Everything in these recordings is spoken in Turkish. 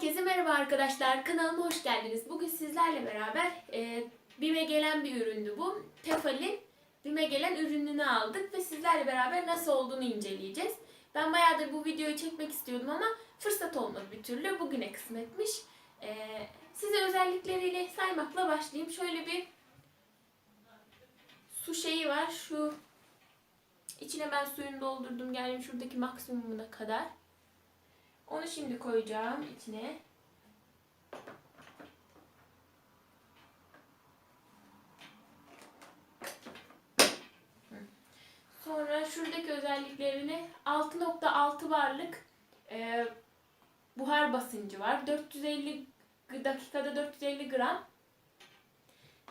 Herkese merhaba arkadaşlar. Kanalıma hoş geldiniz. Bugün sizlerle beraber e, BİM'e gelen bir üründü bu. Tefal'in BİM'e gelen ürününü aldık ve sizlerle beraber nasıl olduğunu inceleyeceğiz. Ben bayağıdır bu videoyu çekmek istiyordum ama fırsat olmadı bir türlü. Bugüne kısmetmiş. E, size özellikleriyle saymakla başlayayım. Şöyle bir su şeyi var. Şu içine ben suyunu doldurdum. Geldim şuradaki maksimumuna kadar. Onu şimdi koyacağım içine. Sonra şuradaki özelliklerini 6.6 barlık e, buhar basıncı var. 450 g- dakikada 450 gram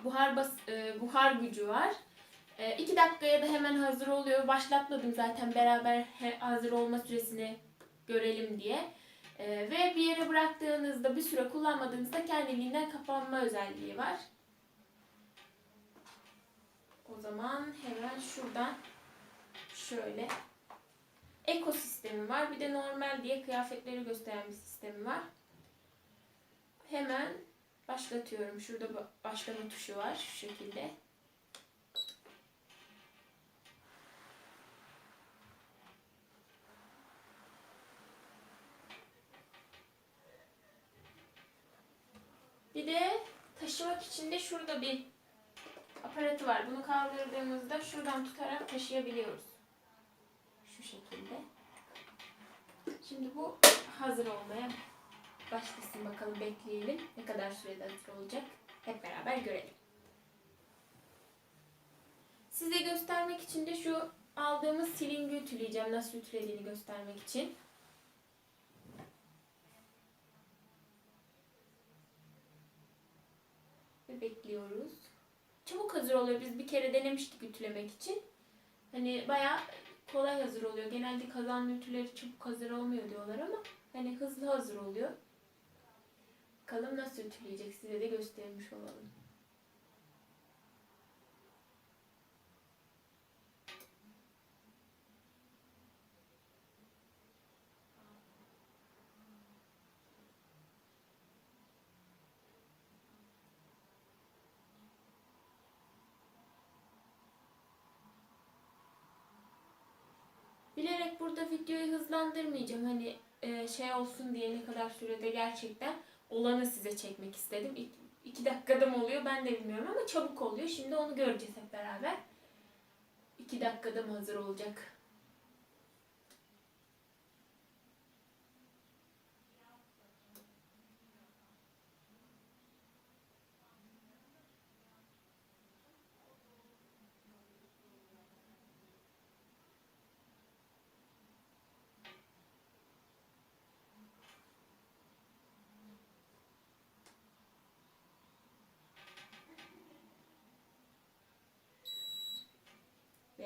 buhar bas, e, buhar gücü var. 2 dakikaya da hemen hazır oluyor. Başlatmadım zaten beraber hazır olma süresini görelim diye. Ee, ve bir yere bıraktığınızda bir süre kullanmadığınızda kendiliğinden kapanma özelliği var. O zaman hemen şuradan şöyle ekosistemi var. Bir de normal diye kıyafetleri gösteren bir sistemi var. Hemen başlatıyorum. Şurada ba- başlama tuşu var şu şekilde. Bir de taşımak için de şurada bir aparatı var. Bunu kaldırdığımızda şuradan tutarak taşıyabiliyoruz. Şu şekilde. Şimdi bu hazır olmaya başlasın bakalım bekleyelim. Ne kadar sürede hazır olacak? Hep beraber görelim. Size göstermek için de şu aldığımız silingi ütüleyeceğim. Nasıl ütülediğini göstermek için. Bekliyoruz. Çabuk hazır oluyor. Biz bir kere denemiştik ütülemek için. Hani bayağı kolay hazır oluyor. Genelde kazanlı ütüleri çabuk hazır olmuyor diyorlar ama hani hızlı hazır oluyor. Bakalım nasıl ütüleyecek size de göstermiş olalım. Burada videoyu hızlandırmayacağım. Hani e, şey olsun diye ne kadar sürede gerçekten olanı size çekmek istedim. İki, iki dakikada mı oluyor ben de bilmiyorum ama çabuk oluyor. Şimdi onu göreceğiz hep beraber. İki dakikada mı hazır olacak?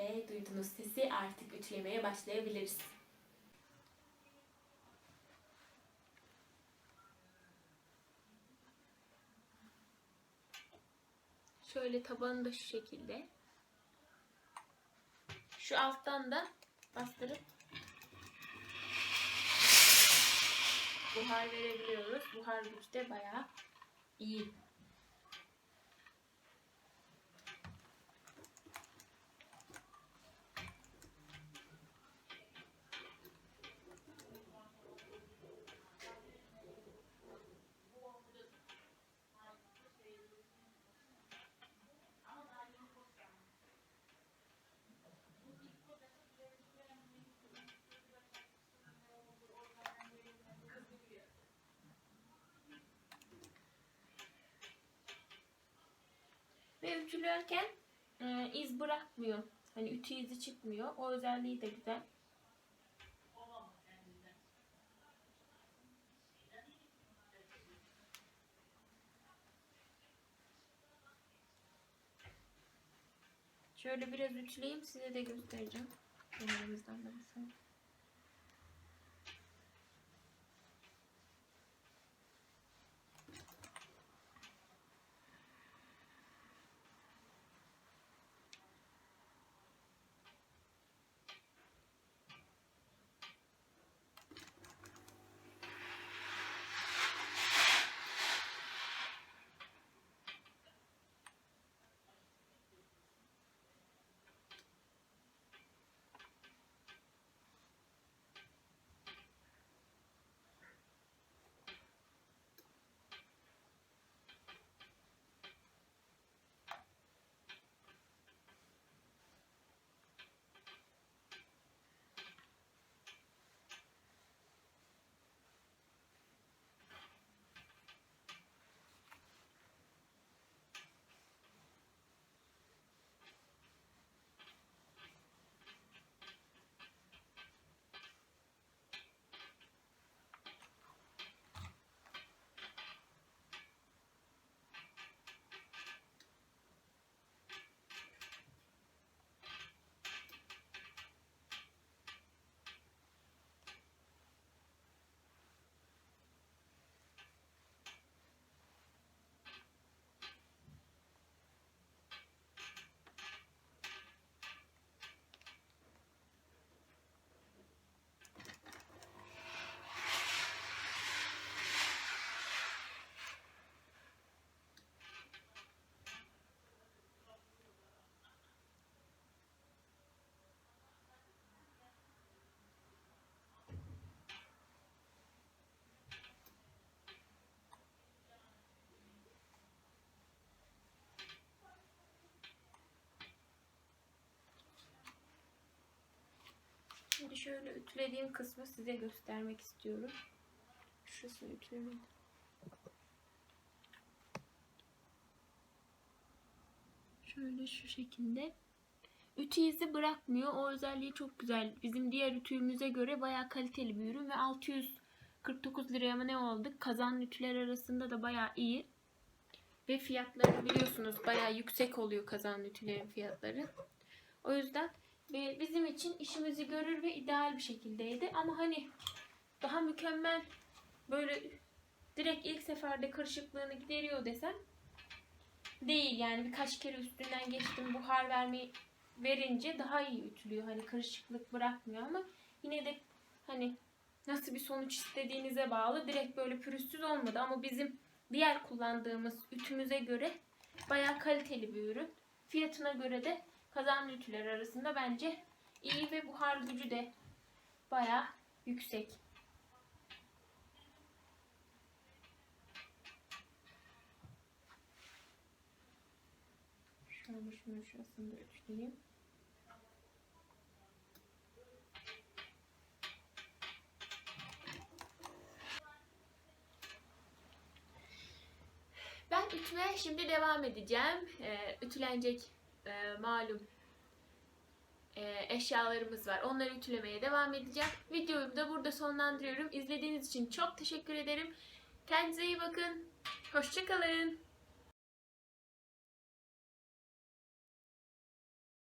Ve duyduğunuz sesi artık ütülemeye başlayabiliriz. Şöyle tabanı da şu şekilde. Şu alttan da bastırıp buhar verebiliyoruz. Buhar gücü de bayağı iyi. Ve ütülerken e, iz bırakmıyor. Hani ütü izi çıkmıyor. O özelliği de güzel. Şöyle biraz ütüleyeyim size de göstereceğim. Kenarımızdan da mesela. Şimdi şöyle ütülediğim kısmı size göstermek istiyorum. Şurasını ütülemedim. Şöyle şu şekilde. Ütü izi bırakmıyor. O özelliği çok güzel. Bizim diğer ütüğümüze göre bayağı kaliteli bir ürün ve 649 liraya mı ne aldık? Kazan ütüler arasında da bayağı iyi. Ve fiyatları biliyorsunuz bayağı yüksek oluyor kazan ütülerin fiyatları. O yüzden bizim için işimizi görür ve ideal bir şekildeydi. Ama hani daha mükemmel böyle direkt ilk seferde kırışıklığını gideriyor desem değil yani birkaç kere üstünden geçtim buhar vermeyi verince daha iyi ütülüyor. Hani kırışıklık bırakmıyor ama yine de hani nasıl bir sonuç istediğinize bağlı. Direkt böyle pürüzsüz olmadı ama bizim diğer kullandığımız ütümüze göre bayağı kaliteli bir ürün. Fiyatına göre de kazanlı ütüler arasında bence iyi ve buhar gücü de bayağı yüksek. Şöyle şurasını da ütüleyeyim. Ben ütüme şimdi devam edeceğim. Ee, ütülenecek e, malum e, eşyalarımız var. Onları ütülemeye devam edeceğim. Videoyu da burada sonlandırıyorum. İzlediğiniz için çok teşekkür ederim. Kendinize iyi bakın. Hoşçakalın.